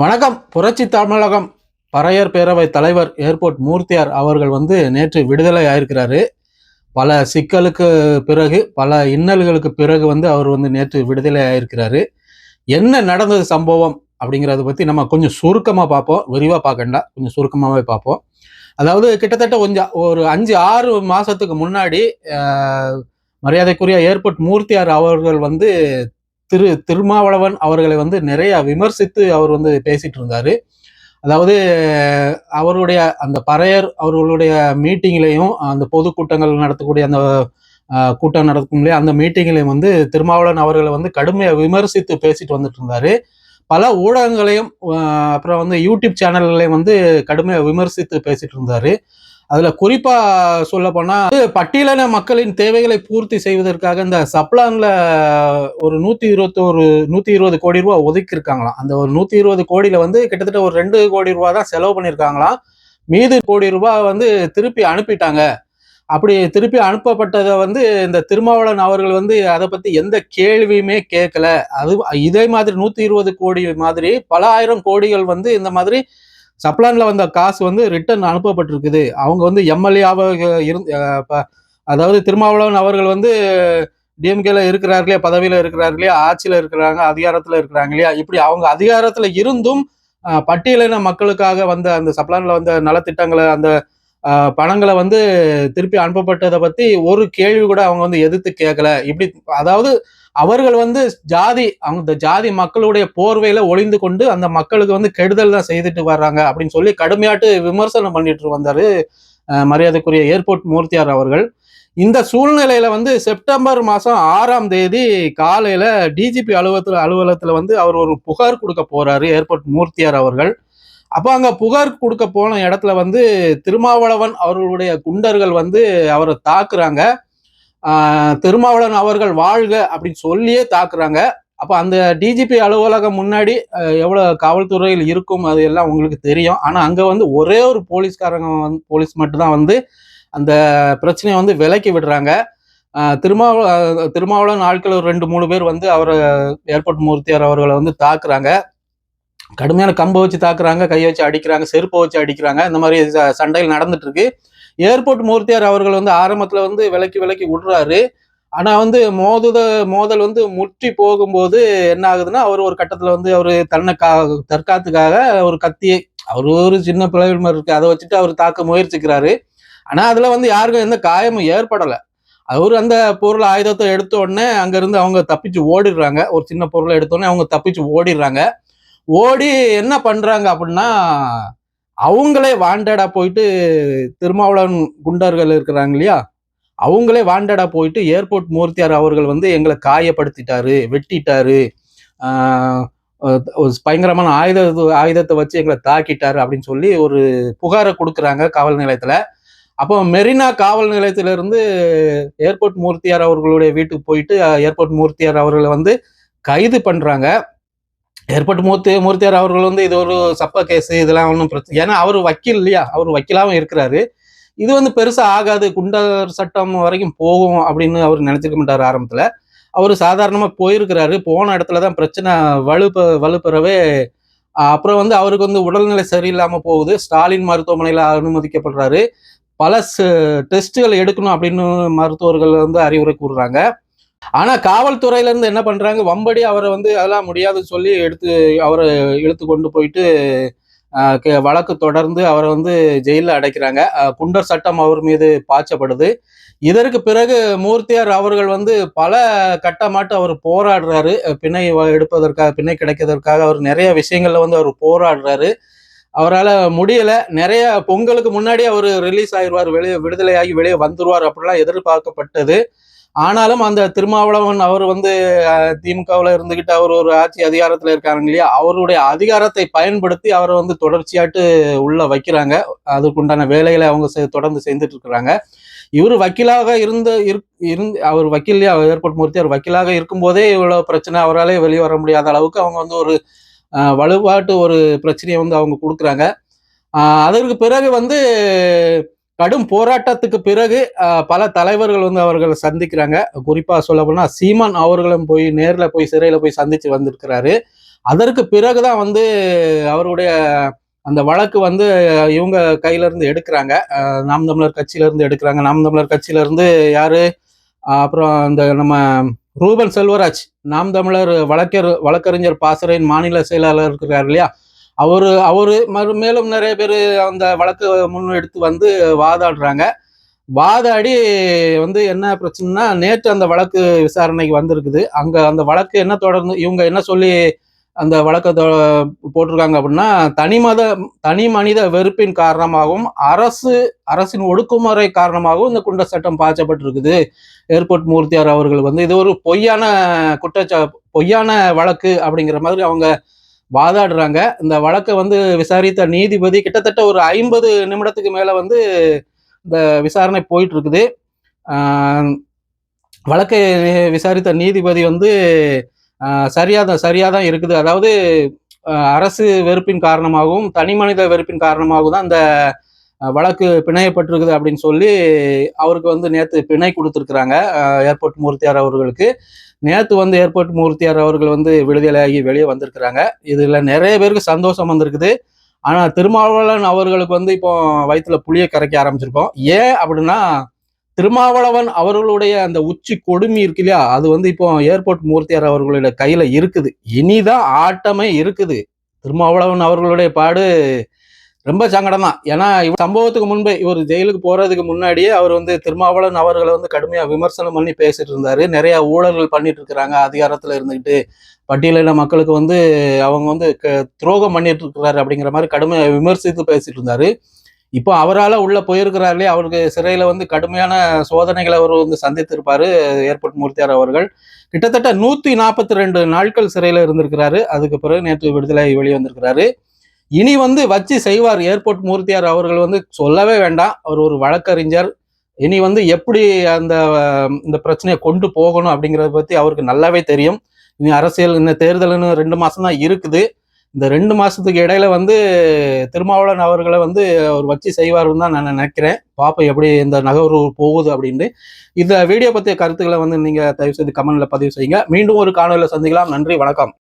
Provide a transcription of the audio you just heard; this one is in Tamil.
வணக்கம். புரட்சி தமிழகம். பறையர் பேரவை தலைவர் ஏர்போர்ட் மூர்த்தியார் அவர்கள் வந்து நேற்று விடுதலை ஆயிருக்கிறாரு. பல சிக்கலுக்கு பிறகு பல இன்னல்களுக்கு பிறகு வந்து அவர் வந்து நேற்று விடுதலை ஆயிருக்கிறாரு. என்ன நடந்தது சம்பவம் அப்படிங்கிறத பற்றி நம்ம கொஞ்சம் சுருக்கமாக பார்ப்போம். விரிவாக பார்க்கண்டா கொஞ்சம் சுருக்கமாகவே பார்ப்போம். அதாவது கிட்டத்தட்ட கொஞ்சம் ஒரு அஞ்சு ஆறு மாதத்துக்கு முன்னாடி மரியாதைக்குரிய ஏர்போர்ட் மூர்த்தியார் அவர்கள் வந்து திரு திருமாவளவன் அவர்களை வந்து நிறைய விமர்சித்து அவர் வந்து பேசிட்டு இருந்தாரு அதாவது அவருடைய அந்த பறையர் அவர்களுடைய மீட்டிங்லையும் அந்த பொதுக்கூட்டங்கள் நடத்தக்கூடிய அந்த கூட்டம் நடக்கும் இல்லையா அந்த மீட்டிங்லையும் வந்து திருமாவளவன் அவர்களை வந்து கடுமையாக விமர்சித்து பேசிட்டு வந்துட்டு இருந்தாரு பல ஊடகங்களையும் அப்புறம் வந்து யூடியூப் சேனல்களையும் வந்து கடுமையாக விமர்சித்து பேசிட்டு இருந்தாரு அதுல குறிப்பா சொல்ல போனா பட்டியலின மக்களின் தேவைகளை பூர்த்தி செய்வதற்காக இந்த சப்ளான்ல ஒரு நூத்தி இருபத்தோரு நூத்தி இருபது கோடி ரூபாய் ஒதுக்கி இருக்காங்களாம் அந்த ஒரு நூத்தி இருபது கோடியில வந்து கிட்டத்தட்ட ஒரு ரெண்டு கோடி ரூபாய் தான் செலவு பண்ணியிருக்காங்களாம். மீது கோடி ரூபாய் வந்து திருப்பி அனுப்பிட்டாங்க. அப்படி திருப்பி அனுப்பப்பட்டதை வந்து இந்த திருமாவளவன் அவர்கள் வந்து அதை பத்தி எந்த கேள்வியுமே கேட்கல. அது இதே மாதிரி நூத்தி இருபது கோடி மாதிரி பல ஆயிரம் கோடிகள் வந்து இந்த மாதிரி சப்ளான்ல வந்த காசு வந்து ரிட்டர்ன் அனுப்பப்பட்டிருக்குது. அவங்க வந்து எம்எல்ஏவாக இருந்து அதாவது திருமாவளவன் அவர்கள் வந்து டிஎம்கேல இருக்கிறார் இல்லையா பதவியில இருக்கிறார் இல்லையா ஆட்சியில இருக்கிறாங்க அதிகாரத்துல இருக்கிறாங்க இல்லையா இப்படி அவங்க அதிகாரத்துல இருந்தும் பட்டியலின மக்களுக்காக வந்த அந்த சப்ளான்ல வந்த நலத்திட்டங்களை அந்த பணங்களை வந்து திருப்பி அனுப்பப்பட்டதை பத்தி ஒரு கேள்வி கூட அவங்க வந்து எதிர்த்து கேட்கல. இப்படி அதாவது அவர்கள் வந்து ஜாதி அந்த ஜாதி மக்களுடைய போர்வையில ஒளிந்து கொண்டு அந்த மக்களுக்கு வந்து கெடுதல் தான் செய்துட்டு வர்றாங்க அப்படின்னு சொல்லி கடுமையாட்டு விமர்சனம் பண்ணிட்டு வந்தாரு மரியாதைக்குரிய ஏர்போர்ட் மூர்த்தியார் அவர்கள். இந்த சூழ்நிலையில வந்து செப்டம்பர் மாசம் ஆறாம் தேதி காலையில டிஜிபி அலுவலகத்துல அலுவலகத்துல வந்து அவர் ஒரு புகார் கொடுக்க போறாரு ஏர்போர்ட் மூர்த்தியார் அவர்கள். அப்போ அங்கே புகார் கொடுக்க போன இடத்துல வந்து திருமாவளவன் அவர்களுடைய குண்டர்கள் வந்து அவரை தாக்குறாங்க. திருமாவளவன் அவர்கள் வாழ்க அப்படின்னு சொல்லியே தாக்குறாங்க. அப்போ அந்த டிஜிபி அலுவலகம் முன்னாடி எவ்வளோ காவல்துறையில் இருக்கும் அது எல்லாம் உங்களுக்கு தெரியும். ஆனால் அங்கே வந்து ஒரே ஒரு போலீஸ்காரங்க வந்து போலீஸ் மட்டும்தான் வந்து அந்த பிரச்சனையை வந்து விலக்கி விடுறாங்க. திருமாவள திருமாவளவன் ஆட்கள் ஒரு ரெண்டு மூணு பேர் வந்து அவரை ஏர்போர்ட் மூர்த்தியார் அவர்களை வந்து தாக்குறாங்க. கடுமையான கம்பை வச்சு தாக்குறாங்க கையை வச்சு அடிக்கிறாங்க செருப்பை வச்சு அடிக்கிறாங்க. இந்த மாதிரி ச- சண்டைகள் நடந்துட்டு இருக்கு ஏர்போர்ட் மூர்த்தியார் அவர்கள் வந்து ஆரம்பத்துல வந்து விலக்கி விலக்கி விடுறாரு. ஆனா வந்து மோதுத மோதல் வந்து முற்றி போகும்போது என்ன ஆகுதுன்னா அவர் ஒரு கட்டத்துல வந்து அவர் தன்னை கா தற்காத்துக்காக ஒரு கத்தியை அவர் ஒரு சின்ன பிள்ளைகள் மாதிரி இருக்கு அதை வச்சுட்டு அவர் தாக்க முயற்சிக்கிறாரு. ஆனா அதுல வந்து யாருக்கும் எந்த காயமும் ஏற்படலை. அவர் அந்த பொருள் ஆயுதத்தை எடுத்த உடனே அங்கிருந்து அவங்க தப்பிச்சு ஓடிடுறாங்க. ஒரு சின்ன பொருளை எடுத்தோடனே அவங்க தப்பிச்சு ஓடிடுறாங்க. ஓடி என்ன பண்றாங்க அப்படின்னா அவங்களே வாண்டடா போயிட்டு திருமாவளவன் குண்டர்கள் இருக்கிறாங்க இல்லையா? அவங்களே வாண்டடா போயிட்டு ஏர்போர்ட் மூர்த்தியார் அவர்கள் வந்து எங்களை காயப்படுத்திட்டாரு வெட்டிட்டாரு. பயங்கரமான ஆயுத ஆயுதத்தை வச்சு எங்களை தாக்கிட்டாரு அப்படின்னு சொல்லி ஒரு புகாரை கொடுக்குறாங்க காவல் நிலையத்தில். அப்போ மெரினா காவல் நிலையத்திலிருந்து ஏர்போர்ட் மூர்த்தியார் அவர்களுடைய வீட்டுக்கு போயிட்டு ஏர்போர்ட் மூர்த்தியார் அவர்களை வந்து கைது பண்ணுறாங்க ஏற்பட்டு மூர்த்தி மூர்த்தியார் அவர்கள் வந்து இது ஒரு சப்ப கேஸ் இதெல்லாம் ஒன்றும் பிரச்சனை ஏன்னா அவர் வக்கீல் இல்லையா? அவர் வக்கீலாகவும் இருக்கிறாரு. இது வந்து பெருசாக ஆகாது குண்டர் சட்டம் வரைக்கும் போகும் அப்படின்னு அவர் நினச்சிக்க மாட்டார் ஆரம்பத்தில். அவர் சாதாரணமாக போயிருக்கிறாரு. போன இடத்துல தான் பிரச்சனை வலுப்ப வலுப்பெறவே அப்புறம் வந்து அவருக்கு வந்து உடல்நிலை சரியில்லாமல் போகுது. ஸ்டாலின் மருத்துவமனையில் அனுமதிக்கப்படுறாரு. பல டெஸ்ட்டுகள் எடுக்கணும் அப்படின்னு மருத்துவர்கள் வந்து அறிவுரை கூறுறாங்க. ஆனா காவல்துறையில இருந்து என்ன பண்றாங்க? வம்படி அவரை வந்து அதெல்லாம் முடியாதுன்னு சொல்லி எடுத்து அவரை இழுத்து கொண்டு போயிட்டு வழக்கு தொடர்ந்து அவரை வந்து ஜெயிலில் அடைக்கிறாங்க. குண்டர் சட்டம் அவர் மீது பாய்ச்சப்படுது. இதற்கு பிறகு மூர்த்தியார் அவர்கள் வந்து பல கட்டமாட்டு அவர் போராடுறாரு. பிணை எடுப்பதற்காக பிணை கிடைக்கிறதற்காக அவர் நிறைய விஷயங்கள்ல வந்து அவர் போராடுறாரு. அவரால் முடியல. நிறைய பொங்கலுக்கு முன்னாடி அவர் ரிலீஸ் ஆயிடுவார் வெளியே விடுதலையாகி வெளியே வந்துருவார் அப்படிலாம் எதிர்பார்க்கப்பட்டது. ஆனாலும் அந்த திருமாவளவன் அவர் வந்து திமுகவில் இருந்துகிட்டு அவர் ஒரு ஆட்சி அதிகாரத்தில் இருக்காங்க இல்லையா? அவருடைய அதிகாரத்தை பயன்படுத்தி அவரை வந்து தொடர்ச்சியாட்டு உள்ள வைக்கிறாங்க. அதுக்குண்டான வேலைகளை அவங்க செ- தொடர்ந்து செஞ்சுட்டு இருக்கிறாங்க. இவர் வக்கீலாக இருந்த இரு- இருந்து அவர் வக்கீல் ஏர்போர்ட் மூர்த்தி அவர் வக்கீலாக இருக்கும்போதே இவ்வளோ பிரச்சனை அவராலே வெளியே வர முடியாத அளவுக்கு அவங்க வந்து ஒரு வலுவாட்டு ஒரு பிரச்சனையை வந்து அவங்க கொடுக்குறாங்க. அதற்கு பிறகு வந்து கடும் போராட்டத்துக்கு பிறகு பல தலைவர்கள் வந்து அவர்களை சந்திக்கிறாங்க. குறிப்பாக சொல்ல போனால் சீமான் அவர்களும் போய் நேரில் போய் சிறையில் போய் சந்தித்து வந்திருக்கிறாரு. அதற்கு பிறகுதான் வந்து அவருடைய அந்த வழக்கு வந்து இவங்க கையில இருந்து எடுக்கிறாங்க நாம் தமிழர் கட்சியிலேருந்து எடுக்கிறாங்க. நாம் தமிழர் கட்சியிலேருந்து யார்? யாரு அப்புறம் இந்த நம்ம ரூபன் செல்வராஜ் நாம் தமிழர் வழக்கர் வழக்கறிஞர் பாசறையின் மாநில செயலாளர் இருக்கிறார் இல்லையா? அவர் அவரு மறு மேலும் நிறைய பேர் அந்த வழக்கு முன் எடுத்து வந்து வாதாடுறாங்க. வாதாடி வந்து என்ன பிரச்சனைனா நேற்று அந்த வழக்கு விசாரணைக்கு வந்திருக்குது. அங்கே அந்த வழக்கு என்ன தொடர்ந்து இவங்க என்ன சொல்லி அந்த வழக்கை தொ- போட்டிருக்காங்க அப்படின்னா தனி மத தனி மனித வெறுப்பின் காரணமாகவும் அரசு அரசின் ஒடுக்குமுறை காரணமாகவும் இந்த குண்ட சட்டம் பாய்ச்சப்பட்டிருக்குது. ஏர்போர்ட் மூர்த்தியார் அவர்கள் வந்து இது ஒரு பொய்யான குற்றச்சா பொய்யான வழக்கு அப்படிங்கிற மாதிரி அவங்க வாதாடுறாங்க. இந்த வழக்கை வந்து விசாரித்த நீதிபதி கிட்டத்தட்ட ஒரு ஐம்பது நிமிடத்துக்கு மேலே வந்து இந்த விசாரணை போயிட்டு இருக்குது வழக்கை விசாரித்த நீதிபதி வந்து சரியாக தான் சரியாக தான் இருக்குது. அதாவது அரசு வெறுப்பின் காரணமாகவும் தனி மனித வெறுப்பின் காரணமாகவும் தான் இந்த வழக்கு பிணையப்பட்டிருக்குது அப்படின்னு சொல்லி அவருக்கு வந்து நேற்று பிணை கொடுத்துருக்குறாங்க ஏர்போர்ட் மூர்த்தியார் அவர்களுக்கு. நேற்று வந்து ஏர்போர்ட் மூர்த்தியார் அவர்கள் வந்து விடுதலையாகி வெளியே வந்திருக்கிறாங்க. இதில் நிறைய பேருக்கு சந்தோஷம் வந்திருக்குது. ஆனால் திருமாவளவன் அவர்களுக்கு வந்து இப்போ வயிற்றுல புளிய கரைக்க ஆரம்பிச்சிருக்கோம். ஏன் அப்படின்னா திருமாவளவன் அவர்களுடைய அந்த உச்சி கொடுமி இருக்கு இல்லையா? அது வந்து இப்போ ஏர்போர்ட் மூர்த்தியார் அவர்களுடைய கையில இருக்குது. இனிதான் ஆட்டமே இருக்குது. திருமாவளவன் அவர்களுடைய பாடு ரொம்ப சங்கடம் தான் ஏன்னா இவர் சம்பவத்துக்கு முன்பே இவர் ஜெயிலுக்கு போறதுக்கு முன்னாடியே அவர் வந்து திருமாவளவன் அவர்களை வந்து கடுமையா விமர்சனம் பண்ணி பேசிட்டு இருந்தாரு. நிறைய ஊழல்கள் பண்ணிட்டு இருக்கிறாங்க அதிகாரத்துல இருந்துகிட்டு. பட்டியலின மக்களுக்கு வந்து அவங்க வந்து க- துரோகம் பண்ணிட்டு இருக்கிறாரு அப்படிங்கிற மாதிரி கடுமையா விமர்சித்து பேசிட்டு இருந்தாரு. இப்போ அவரால் உள்ள போயிருக்கிறார்களே அவருக்கு சிறையில் வந்து கடுமையான சோதனைகளை அவர் வந்து சந்தித்திருப்பாரு ஏர்போர்ட் மூர்த்தியார் அவர்கள். கிட்டத்தட்ட நூற்றி நாற்பத்தி ரெண்டு நாட்கள் சிறையில் இருந்திருக்கிறாரு. அதுக்கு பிறகு நேற்று விடுதலை வெளியே வந்திருக்கிறாரு இனி வந்து வச்சு செய்வார் ஏர்போர்ட் மூர்த்தியார் அவர்கள் வந்து சொல்லவே வேண்டாம். அவர் ஒரு வழக்கறிஞர். இனி வந்து எப்படி அந்த இந்த பிரச்சனையை கொண்டு போகணும் அப்படிங்கிறத பத்தி அவருக்கு நல்லாவே தெரியும். இனி அரசியல் இந்த தேர்தல்னு ரெண்டு மாசம் தான் இருக்குது. இந்த ரெண்டு மாசத்துக்கு இடையில வந்து திருமாவளவன் அவர்களை வந்து அவர் வச்சு செய்வார்னு தான் நான் நினைக்கிறேன். பார்ப்போம் எப்படி இந்த நகர்வு போகுது அப்படின்ட்டு. இந்த வீடியோ பற்றிய கருத்துக்களை வந்து நீங்க தயவு செய்து கமெண்ட்ல பதிவு செய்யுங்க. மீண்டும் ஒரு காணொலியில் சந்திக்கலாம். நன்றி வணக்கம்.